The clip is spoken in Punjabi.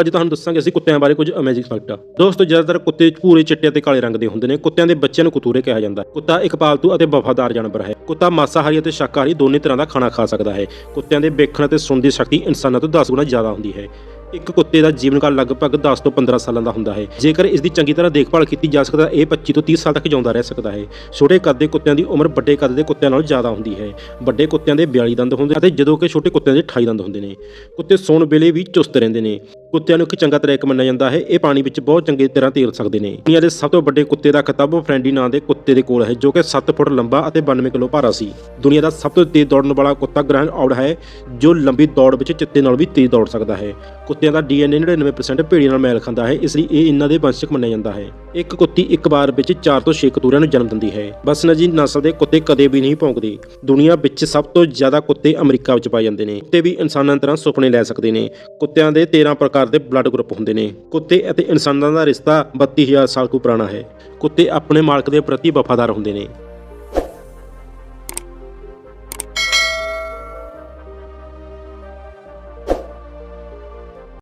ਅੱਜ ਤੁਹਾਨੂੰ ਦੱਸਾਂਗੇ ਅਸੀਂ ਕੁੱਤਿਆਂ ਬਾਰੇ ਕੁਝ ਅਮੇਜ਼ਿੰਗ ਫੈਕਟ ਦੋਸਤੋ, ਜ਼ਿਆਦਾਤਰ ਕੁੱਤੇ ਭੂਰੇ ਚਿੱਟੇ ਅਤੇ ਕਾਲੇ ਰੰਗ ਦੇ ਹੁੰਦੇ ਨੇ। ਕੁੱਤਿਆਂ ਦੇ ਬੱਚਿਆਂ ਨੂੰ ਕਤੂਰੇ ਕਿਹਾ ਜਾਂਦਾ ਹੈ। ਕੁੱਤਾ ਇੱਕ ਪਾਲਤੂ ਅਤੇ ਵਫਾਦਾਰ ਜਾਨਵਰ ਹੈ। ਕੁੱਤਾ ਮਾਸਾਹਾਰੀ ਅਤੇ ਸ਼ਾਕਾਹਾਰੀ ਦੋਨੇ ਤਰ੍ਹਾਂ ਦਾ ਖਾਣਾ ਖਾ ਸਕਦਾ ਹੈ। ਕੁੱਤਿਆਂ ਦੇ ਵੇਖਣ ਅਤੇ ਸੁਣਨ ਦੀ ਸ਼ਕਤੀ ਇਨਸਾਨਾਂ ਤੋਂ 10 ਗੁਣਾ ਜ਼ਿਆਦਾ ਹੁੰਦੀ ਹੈ। ਇੱਕ ਕੁੱਤੇ ਦਾ ਜੀਵਨ ਕਾਲ ਲਗਭਗ 10 ਤੋਂ 15 ਸਾਲਾਂ ਦਾ ਹੁੰਦਾ ਹੈ। ਜੇਕਰ ਇਸ ਦੀ ਚੰਗੀ ਤਰ੍ਹਾਂ ਦੇਖਭਾਲ ਕੀਤੀ ਜਾ ਸਕਦਾ, ਇਹ 25 ਤੋਂ 30 ਸਾਲ ਤੱਕ ਜਿਉਂਦਾ ਰਹਿ ਸਕਦਾ ਹੈ। ਛੋਟੇ ਕੱਦ ਦੇ ਕੁੱਤਿਆਂ ਦੀ ਉਮਰ ਵੱਡੇ ਕੱਦ ਦੇ ਕੁੱਤਿਆਂ ਨਾਲੋਂ ਜ਼ਿਆਦਾ ਹੁੰਦੀ ਹੈ। ਵੱਡੇ ਕੁੱਤਿਆਂ ਦੇ 42 ਦੰਦ ਹੁੰਦੇ ਅਤੇ ਜਦੋਂ ਕਿ ਛੋਟੇ ਕੁੱਤਿਆਂ ਦੇ 28 ਦੰਦ ਹੁੰਦੇ ਨੇ। ਕੁੱਤੇ ਸੌਣ ਵੇਲੇ ਵੀ ਚੁਸਤ ਰਹਿੰਦੇ ਨੇ। ਕੁੱਤਿਆਂ ਨੂੰ ਇੱਕ ਚੰਗਾ ਤਰੈਕ ਮੰਨਿਆ ਜਾਂਦਾ ਹੈ। ਇਹ ਪਾਣੀ ਵਿੱਚ ਬਹੁਤ ਚੰਗੀ ਤਰ੍ਹਾਂ ਤੇਲ ਸਕਦੇ ਨੇ। ਦੁਨੀਆ ਦੇ ਸਭ ਤੋਂ ਵੱਡੇ ਕੁੱਤੇ ਦਾ ਖਿਤਾਬ ਫਰੈਂਡੀ ਨਾਂ ਦੇ ਕੁੱਤੇ ਦੇ ਕੋਲ ਹੈ, ਜੋ ਕਿ 7 ਫੁੱਟ ਲੰਬਾ ਅਤੇ 92 ਕਿਲੋ ਭਾਰਾ ਸੀ। ਦੁਨੀਆ ਦਾ ਸਭ ਤੋਂ ਤੇਜ਼ ਦੌੜਨ ਵਾਲਾ ਕੁੱਤਾ ਗ੍ਰੈਂਡ ਆਊਟ ਹੈ, ਜੋ ਲੰਬੀ ਦੌੜ ਵਿੱਚ ਚਿੱਤੇ ਨਾਲ ਵੀ ਤੇਜ਼ ਦੌੜ ਸਕਦਾ ਹੈ। ਕੁੱਤਿਆਂ ਦਾ ਡੀਐਨਏ 99% ਭੇੜੀਆਂ ਨਾਲ ਮੈਲ ਖਾਂਦਾ ਹੈ, ਇਸ ਲਈ ਇਹ ਇਹਨਾਂ ਦੇ ਵੰਸ਼ਕ ਮੰਨਿਆ ਜਾਂਦਾ ਹੈ। ਇੱਕ ਕੁੱਤੀ ਇੱਕ ਵਾਰ ਵਿੱਚ 4 ਤੋਂ 6 ਕਤੂਰਿਆਂ ਨੂੰ ਜਨਮ ਦਿੰਦੀ ਹੈ। ਬਸ ਨਜੀ ਨਸਲ ਦੇ ਕੁੱਤੇ ਕਦੇ ਵੀ ਨਹੀਂ ਭੌਂਕਦੇ। ਦੁਨੀਆ ਵਿੱਚ ਸਭ ਤੋਂ ਜ਼ਿਆਦਾ ਕੁੱਤੇ ਅਮਰੀਕਾ ਵਿੱਚ ਪਾਏ ਜਾਂਦੇ ਨੇ। ਕੁੱਤੇ ਵੀ ਇਨਸਾਨਾਂ ਤਰ੍ਹਾਂ ਸੁਪਨੇ ਲੈ ਸਕਦੇ ਨੇ। ਕੁੱਤਿਆਂ ਦੇ 13 ਪ੍ਰਕਾਰ ਦੇ ਬਲੱਡ ਗਰੁੱਪ ਹੁੰਦੇ ਨੇ। ਕੁੱਤੇ ਅਤੇ ਇਨਸਾਨਾਂ ਦਾ ਰਿਸ਼ਤਾ 32000 ਸਾਲ ਤੋਂ ਪੁਰਾਣਾ ਹੈ। ਕੁੱਤੇ ਆਪਣੇ ਮਾਲਕ ਦੇ ਪ੍ਰਤੀ ਵਫਾਦਾਰ ਹੁੰਦੇ ਨੇ।